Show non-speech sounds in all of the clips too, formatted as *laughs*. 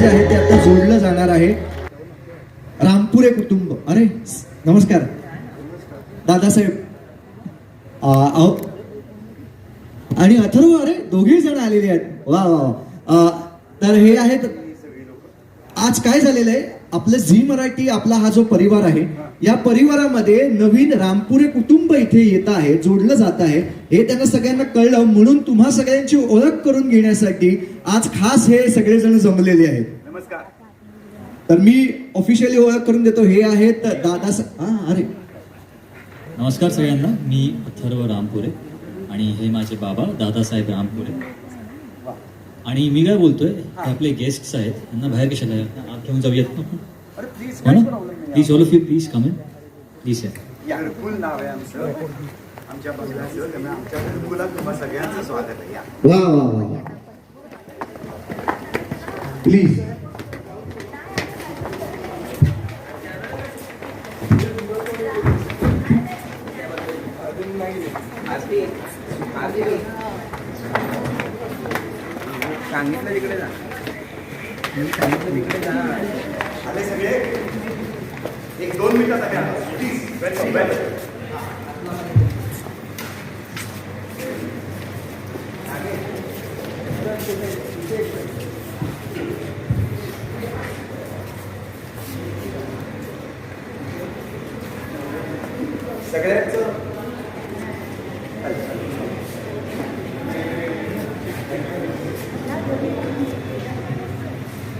ते आता जोडलं जाणार आहे. रामपुरे कुटुंब. अरे नमस्कार. दादासाहेब. अहो. आणि अथर्व अरे दोघे जण आलेले आहेत. वा वा तर हे आहेत. आज काय झालेलं आहे? आपलं झी मराठी आपला हा जो परिवार आहे या परिवारामध्ये नवीन रामपुरे कुटुंब इथे येत आहे जोडलं जात आहे. हे त्यांना सगळ्यांना कळलं म्हणून तुम्हा सगळ्यांची ओळख करून घेण्यासाठी आज खास हे सगळेजण जमलेले आहेत. नमस्कार. तर मी ऑफिशियली ओळख करून देतो हे आहेत दादा हा अरे. नमस्कार सगळ्यांना. मी अथर्व रामपुरे आणि हे माझे बाबा दादासाहेब रामपुरे. आणि मी काय बोलतोय हे. आपले गेस्ट्स आहेत त्यांना बाहेर कशाला आत घेऊन जाऊयात? अरे प्लीज हो ना? Please all of you please come in please या. नाव आहे आमचं. आमच्या बंगल्याचं त्यामुळे आमच्या घरकुलात तुम्हा सगळ्यांचं स्वागत आहे. या. वा वा वा प्लीज सांगितलं तिकडे जा. मी सांगितलं तिकडे जा. आले सगळे? एक दोन मिनिटात आले प्लीज वेलकम वेलकम सगळ्यांचं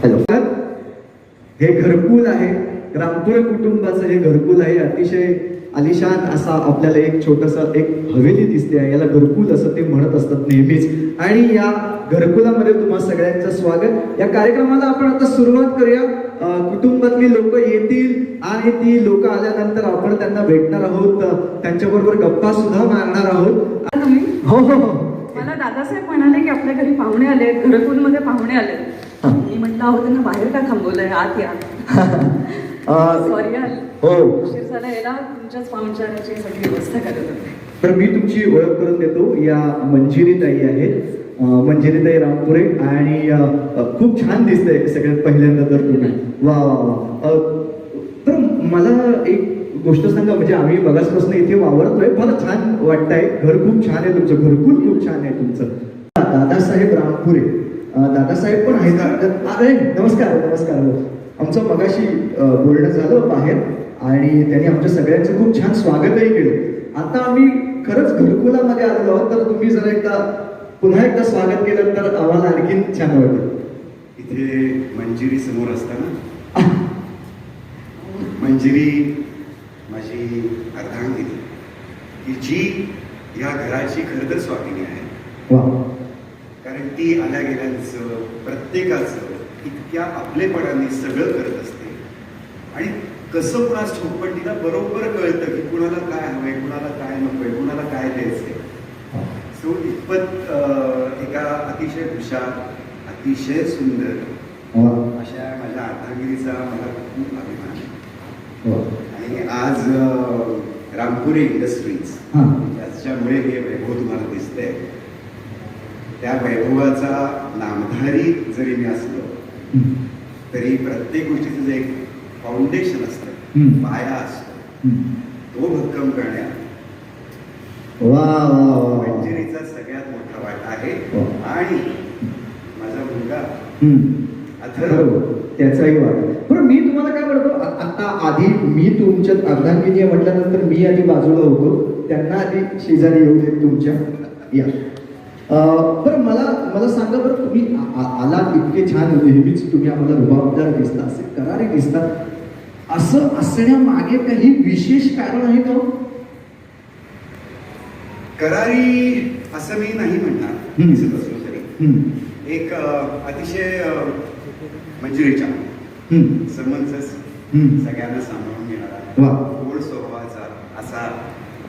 हॅलो हे घरकुल आहे. रामपुरे कुटुंबाचं हे घरकुल आहे. अतिशय आलिशान असा आपल्याला एक छोटस एक हवेली दिसते आहे. याला घरकुल असं ते म्हणत असतात नेहमीच. आणि या घरकुलामध्ये तुम्हा सगळ्यांचं स्वागत. या कार्यक्रमाला आपण आता सुरुवात करूया. कुटुंबातली लोक येतील आणि ती लोक आल्यानंतर आपण त्यांना भेटणार आहोत. अं, त्यांच्याबरोबर गप्पा सुद्धा मारणार आहोत. हो हो हो मला दादासाहेब म्हणाले की आपल्या घरी पाहुणे आले घरकुलमध्ये पाहुणे आले म्हटलं अहो त्यांना बाहेर का थांबवलंय? आत या. *laughs* सॉरी हो. उशीर झाला याला तुमच्याच पाहुणचाराची सगळी व्यवस्था करत होते तर मी तुमची ओळख करून देतो. या मंजिरी ताई आहेत. अं, मंजिरी ताई रामपुरे आणि खूप छान दिसतंय सगळ्यात पहिल्यांदा तर तुम्ही. वा वा वा. तर मला एक गोष्ट सांगा म्हणजे आम्ही बघाचपासून इथे वावरतोय. फार छान वाटतंय. घर खूप छान आहे तुमचं. घरकुल खूप छान आहे तुमचं. दादासाहेब रामपुरे. दादासाहेब पण आहेत? अरे नमस्कार नमस्कार. आमचं मगाशी बोलणं झालं बाहेर आणि त्यांनी आमच्या सगळ्यांचं खूप छान स्वागतही केलं आता आम्ही खरंच घरकुलामध्ये आलेलो आहोत तर तुम्ही जर एकदा पुन्हा एकदा स्वागत केलं तर आम्हाला आणखीन छान वाटेल इथे मंजिरी समोर असताना मंजिरी माझी अर्धांगिनी की जी या घराची खरं तर स्वामिनी आहे वा कारण ती आल्या गेल्यांचं प्रत्येकाचं इतक्या आपलेपणाने सगळं करत असते. आणि कसं कुणास पण तिला बरोबर कळतं की कुणाला काय हवंय कुणाला काय नकोय कुणाला काय द्यायचंय. सो इतपत एका अतिशय हुशार अतिशय सुंदर वा अशा माझ्या अर्धागिरीचा मला खूप अभिमान आहे. वा आणि आज रामपुरे इंडस्ट्रीज हा. ज्याच्यामुळे हे वैभव तुम्हाला दिसतंय. त्या वैभवाचा नामधारी जरी मी असलो. तरी प्रत्येक गोष्टीचं जे एक फाउंडेशन असतं. पाया असतो. तो भक्कम करण्यात मंजिरीचा सगळ्यात मोठा वाटा आहे हो. आणि माझा मुलगा. अथर्व बरोबर त्याचाही वाट बरं मी तुम्हाला काय म्हणतो आता आधी मी तुमच्यात अर्धांगिनी म्हटल्यानंतर मी आधी बाजूला होतो त्यांना आधी शेजारी येऊ देत तुमच्या या बरं मला मला सांगा बरं तुम्ही आ- आ- आलात इतके छान नेहमीच तुम्ही आम्हाला रुबाबदार दिसता असे करारी दिसतात असं असण्यामागे काही विशेष कारण आहे का हो? करारी असं मी नाही म्हणणार. दिसत असलो तरी. एक अतिशय मंजिरीच्या हम्म. सगळ्यांना सांभाळून घेणारा. गोड स्वभावाचा असा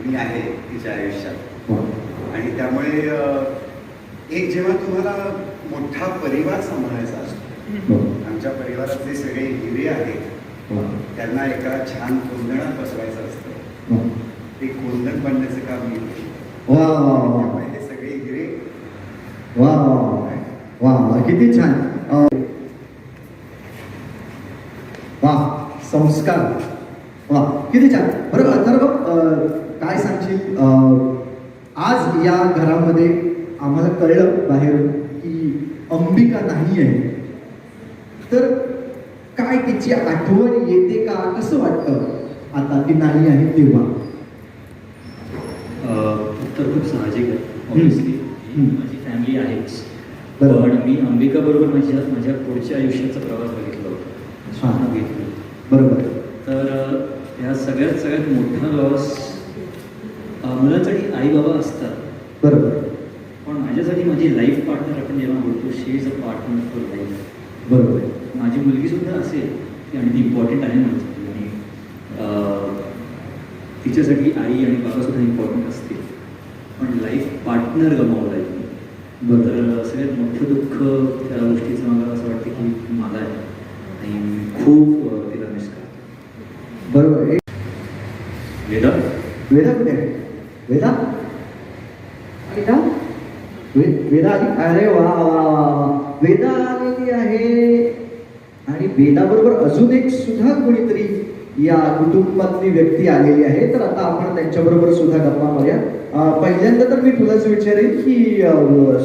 मी आहे तिच्या आयुष्यात. आणि त्यामुळे एक जेव्हा तुम्हाला मोठा परिवार सांभाळायचा असतो वा. आमच्या परिवारातले सगळे हिरे आहेत वा. त्यांना एका छान कोंदणात बसवायचं असतं. वा. ते कोंदण बनण्याचं काम मी त्यामुळे हे सगळे हिरे वा वा वा. किती छान. वा संस्कार. वा किती छान. बरं अथर्व अं, काय सांगशील? अं, आज या घरामध्ये आम्हाला कळलं बाहेर की अंबिका नाही आहे. तर काय तिची आठवण येते का? कसं वाटतं? आता ती नाही आहे तेव्हा. उत्तर खूप साहजिक आहे. माझी फॅमिली आहेच. बरोबर. पण मी अंबिका बरोबर माझ्या माझ्या पुढच्या आयुष्याचा प्रवास बघितला होता. स्वप्न घेतलं बरोबर. तर ह्या सगळ्यात सगळ्यात मोठा लॉस मुलांसाठी आई बाबा असतात. बरोबर. माझी लाईफ पार्टनर आपण जेव्हा बोलतो she is a partner for life बरोबर. माझी मुलगी सुद्धा असेल ती आणि ती इम्पॉर्टंट आहे माझ्यासाठी आणि तिच्यासाठी आई आणि बाबा सुद्धा इम्पॉर्टंट असतील. पण लाईफ पार्टनर गमावला आहे. तर सगळ्यात मोठं दुःख त्या गोष्टीचं मला असं वाटतं की मला आहे. आणि मी खूप तिला मिस करतो. बरोबर. वेदा? वेदा कुठे आहे? वेदा? वे- वेदा अरे वा वा वा वेदा आलेली आहे. आणि वेदाबरोबर अजून एक सुद्धा कोणीतरी या कुटुंबातली व्यक्ती आलेली आहे. तर आता आपण त्यांच्याबरोबर सुद्धा गप्पा मारूया. पहिल्यांदा तर मी तुलाच विचारेन की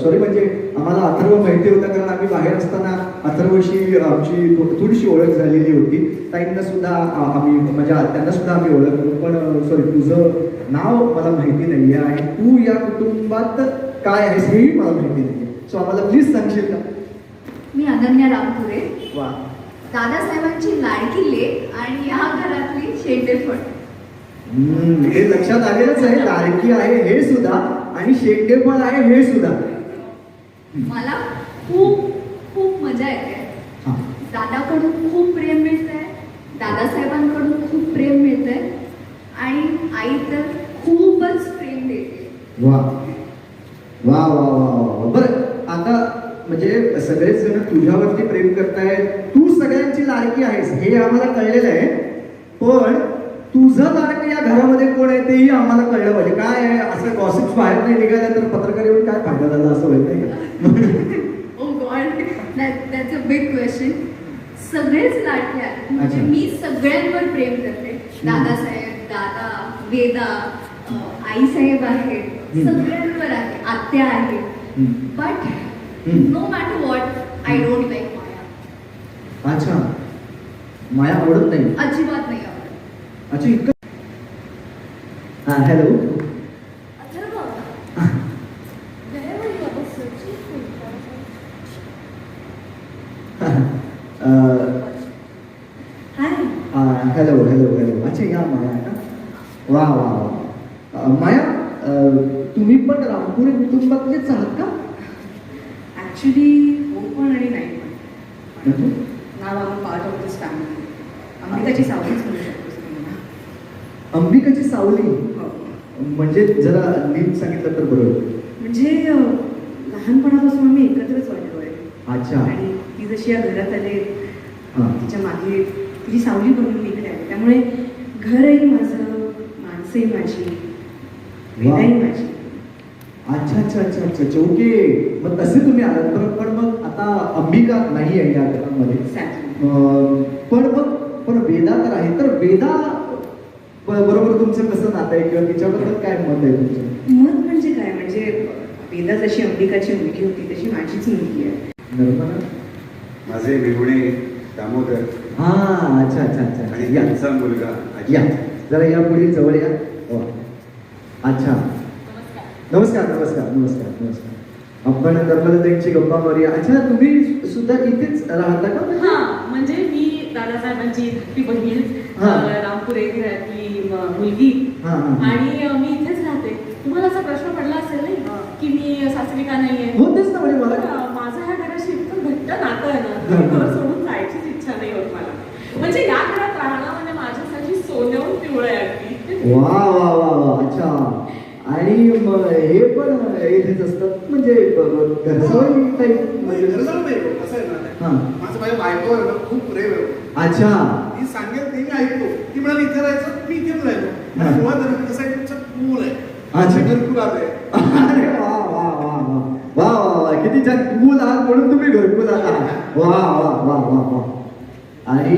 सॉरी म्हणजे आम्हाला अथर्व माहिती होतं कारण आम्ही बाहेर असताना अथर्वशी आमची थोडीशी ओळख झालेली होती. ताईंना सुद्धा आम्ही म्हणजे त्यांना सुद्धा आम्ही ओळखलो पण सॉरी तुझं नाव मला माहिती नाही आहे आणि तू या कुटुंबात काय आहेस हेही मला माहिती नाही सो आम्हाला प्लीज सांगशील का? मी अनन्या रामपुरे. वा. दादासाहेबांची लाडकी लेक आणि या घरातली शेंडेफळ. हे लक्षात आलेलंच आहे. लाडकी आहे हे सुद्धा आणि शेंडेफळ आहे हे सुद्धा. मला खूप खूप मजा येते. हा. दादाकडून खूप प्रेम मिळतंय. दादासाहेबांकडून खूप प्रेम मिळतंय. आणि आई तर खूपच प्रेम देते. वा. वा वा वा वा. बरं आता म्हणजे सगळेच जण तुझ्यावरती प्रेम करतायत. तू सगळ्यांची लाडकी आहेस हे आम्हाला कळलेलं आहे. पण तुझं लाडकं या घरामध्ये कोण आहे तेही आम्हाला कळलं पाहिजे. काय आहे असं गॉसिप्स बाहेर नाही निघाल्या तर पत्रकार येऊन काय फायदा झाला असं होईल नाही ओ god that's a big question सगळेच लाडके आहेत. म्हणजे. मी सगळ्यांवर प्रेम करते. दादासाहेब दादा वेदा आईसाहेब आहेत. सगळ्यांवर आहे. आत्या हम्म. But. No matter what I don't like Maya अच्छा. माया आवडत नाही. अजिबात नाही आवडत. अच्छा इतकं हा हॅलो. हॅलो हॅलो हॅलो अच्छा या माया का वा वा तुम्ही पण रामपुरी कुटुंबातलेच आहात का? ऍक्च्युली हो पण आणि नाही पण? नाव I'm part of this family अमृताची सावलीच म्हणू शकतो अंबिकाची सावली? हो. म्हणजे जरा नीट सांगितलं तर बरोबर म्हणजे लहानपणापासून आम्ही एकत्रच वाढलो आहे. अच्छा. आणि ती जशी या घरात आले. तिच्यामागे तिची सावली बनून मी इकडे आले. त्यामुळे घरही माझं माणसंही माझी माझी अच्छा अच्छा अच्छा अच्छा अच्छा ओके. मग तसे तुम्ही आलात. पण पण मग आता अंबिका नाही आहे या घरामध्ये पण मग पण वेदा तर आहे. तर वेदा बरोबर तुमचं कसं नातं आहे? किंवा तिच्याबद्दल काय मत आहे तुमचं? मत म्हणजे काय? म्हणजे वेदा जशी अंबिकाची मुलगी होती तशी माझीच मुलगी आहे. माझे मेहुणे दामोदर. हा अच्छा अच्छा अच्छा. आणि अच्छा. या त्यांचा मुलगा या. जरा या पुढे जवळ या. वा. अच्छा. नमस्कार नमस्कार नमस्कार नमस्कार. आपण नर्मदाताईंची गप्पा मारूया. अच्छा तुम्ही सुद्धा इथेच राहता का? हा म्हणजे मी दादासाहेबांची धाकटी बहीण हा. रामपुरे घरातली म- मुलगी. हा, हा, हा. आणि मी इथेच राहते. तुम्हाला असा प्रश्न पडला असेल नाही की मी सासरी का नाहीये? हो तेच ना म्हणजे मला अ, माझं ह्या घराशी इतकं घट्ट नातं आहे ना की. घर सोडून जायचीच इच्छा नाही होत मला. म्हणजे या घरात राहणं म्हणजे माझ्यासाठी सोन्याहून पिवळं आहे अगदी. वा वा आणि हे पण इथेच असतात. म्हणजे म्हणजे हो, हा. माझं माझ्या बायकोवर खूप प्रेम आहे अच्छा. मी सांगेल ते मी ऐकतो. ती म्हणाली इथे राहायचं मी इथेच राहिलो हा. मुळात कसं आहे तुमचं कूल आहे. अच्छा. घरकुल *laughs* अरे वा वा वा वा. वा वा वा. किती छान. कूल आहात म्हणून तुम्ही घरकुल आहात. वा वा वा वा वा आणि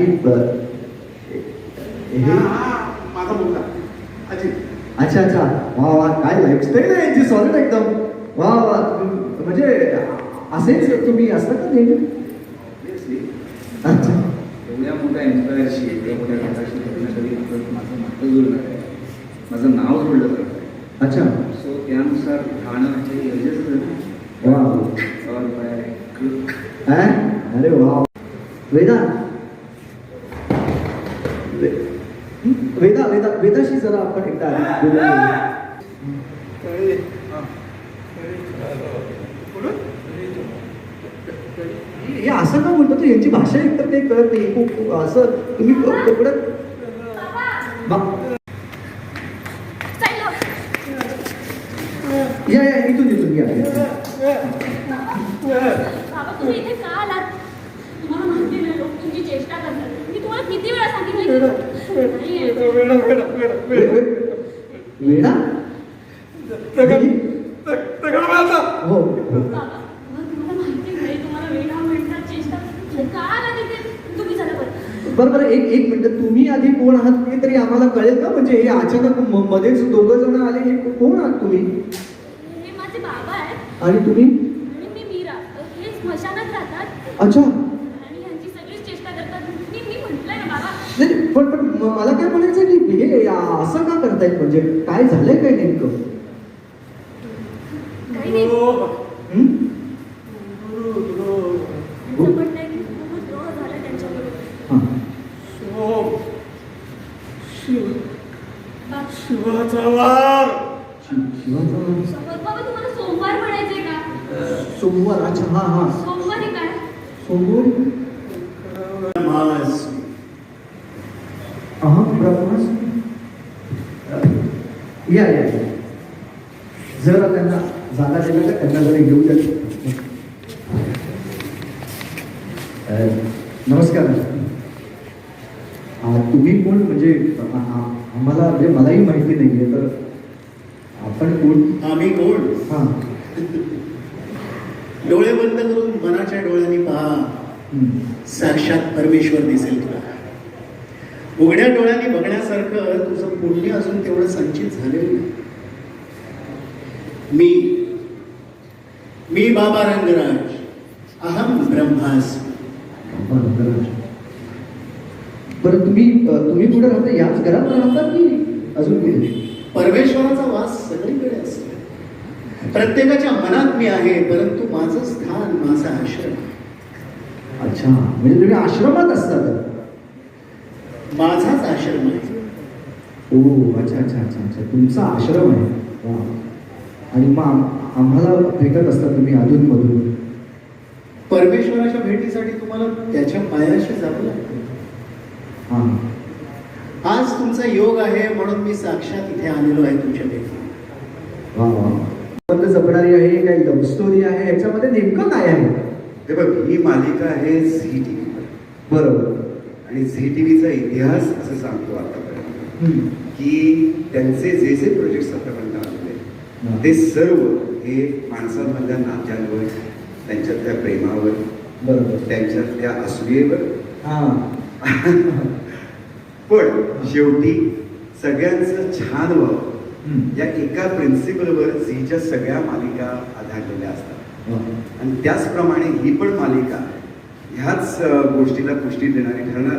हे हा, माझा मुलगा. अजित. अच्छा अच्छा. वा वा काय लाईफस्टाईल आहे यांची सॉलिड एकदम. वा वा म्हणजे असेच तुम्ही असता का नेहमी? अच्छा. एवढ्या मोठ्या एम्पायरशी एवढ्या मोठ्या घाटाशी लग्न कधी आपलं माझं नातं जुळलं आहे. माझं नाव जोडलं जात आहे. अच्छा. सो त्यानुसार राहणं म्हणजे गरजेचं वा? अरे वा वेदांत वे- वेदा वेदा वेदाशी जरा आपण एकदा हे असं का म्हणतो तू? यांची भाषा एकतर काही कळत नाही. खूप असं तुम्ही क- या या इथून इथून या तुम्ही चला बरं बरं बरं एक एक मिनिट. तुम्ही आधी कोण आहात ते तरी आम्हाला कळेल का? म्हणजे हे अचानक म- मध्येच दोघं जण आले हे कोण आहात तुम्ही? हे माझे बाबा आहेत. आणि तुम्ही? हे अच्छा आणि यांची सगळीच चेष्टा करतात मी मी म्हटलंय ना बाबा नाही पण पण मला काय म्हणायचं की हे असं का करतायत? म्हणजे काय झालंय काय नेमकं? हं? हां. शिवाचा वार. शिवाचा वार. सोमवार बाबा तुम्हाला सोमवार म्हणायचंय का? सोमवार अच्छा हा हा. सोमवार काय सोमवार मास अहा ब्रह्मास या या. जरा त्यांना जागा दिल्या का त्यांना जरा घेऊ द्या. नमस्कार. तुम्ही कोण? म्हणजे आम्हाला म्हणजे मलाही माहिती नाही आहे तर आपण कोण? आम्ही कोण? हां. डोळे बंद करून मनाच्या डोळ्यांनी पहा. साक्षात परमेश्वर दिसेल तुला. उघड्या डोळ्यांनी बघण्यासारखं तुझं पुण्य अजून तेवढं संचित झालेलं नाही. मी मी बाबा रंगराज अहम ब्रह्मास्मी. बरं बरं. बरं तुम्ही तुम्ही कुठे राहता याच घरात राहता की अजून कुठे? परमेश्वराचा वास सगळीकडे असतो. प्रत्येकाच्या मनात मी आहे परंतु माझं स्थान माझा आश्रम. अच्छा म्हणजे तुम्ही आश्रमात असता तर. माझाच आश्रम आहे. ओ अच्छा अच्छा अच्छा अच्छा. तुमचा आश्रम आहे. वा. आणि मग आम- आम्हाला भेटत असता तुम्ही अधूनमधून? परमेश्वराच्या भेटीसाठी तुम्हाला त्याच्या पायाशी जावं लागतं. हां. आज तुमचा योग आहे म्हणून मी साक्षात इथे आलेलो आहे तुमच्या भेटी वा वा. बंद जपणारी आहे काही लव्ह स्टोरी आहे ह्याच्यामध्ये नेमकं काय आहे? हे बघ ही मालिका आहे झी टी व्हीवर बरोबर. आणि झी टी व्हीचा इतिहास असं सांगतो आतापर्यंत. की त्यांचे जे जे प्रोजेक्ट्स आतापर्यंत आलेले ते सर्व हे माणसांमधल्या नात्यांवर त्यांच्यातल्या प्रेमावर बरोबर त्यांच्यातल्या असूयेवर हां *laughs* पण शेवटी सगळ्यांचं छान व्हावं हं. या एका प्रिन्सिपलवर झीच्या सगळ्या मालिका आधारलेल्या असतात वा. आणि त्याचप्रमाणे ही पण मालिका ह्याच गोष्टीला पुष्टी देणारी ठरणार आहे.